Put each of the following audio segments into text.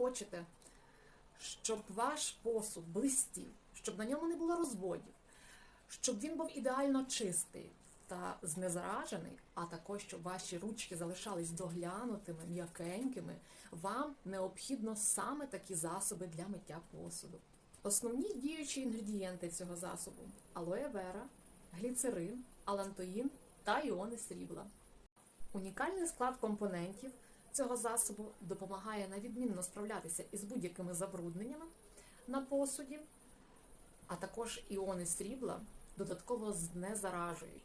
хочете, щоб ваш посуд блистів, щоб на ньому не було розводів, щоб він був ідеально чистий та знезаражений, а також щоб ваші ручки залишались доглянутими, м'якенькими, вам необхідно саме такі засоби для миття посуду. Основні діючі інгредієнти цього засобу алоє вера, гліцерин, алантоїн та іони срібла. Унікальний склад компонентів цього засобу допомагає на відмінно справлятися із будь-якими забрудненнями на посуді, а також іони срібла додатково знезаражують.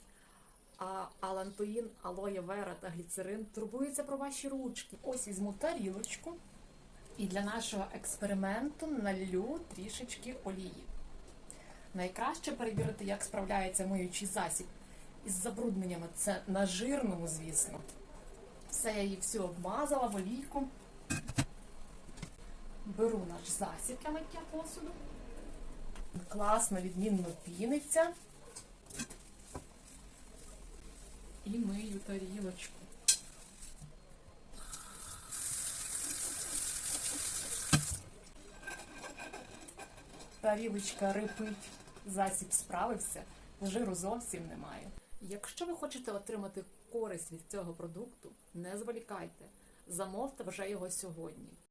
А алантоїн, алоє вера та гліцерин турбуються про ваші ручки. Ось візьму тарілочку і для нашого експерименту налью трішечки олії. Найкраще перевірити, як справляється миючий засіб із забрудненнями. Це на жирному, звісно. Все, я її всю обмазала в олійку. Беру наш засіб для миття посуду. Класно, відмінно піниться. І мию тарілочку. Тарілочка рипить, засіб справився, жиру зовсім немає. Якщо ви хочете отримати користь від цього продукту, не зволікайте, замовте вже його сьогодні.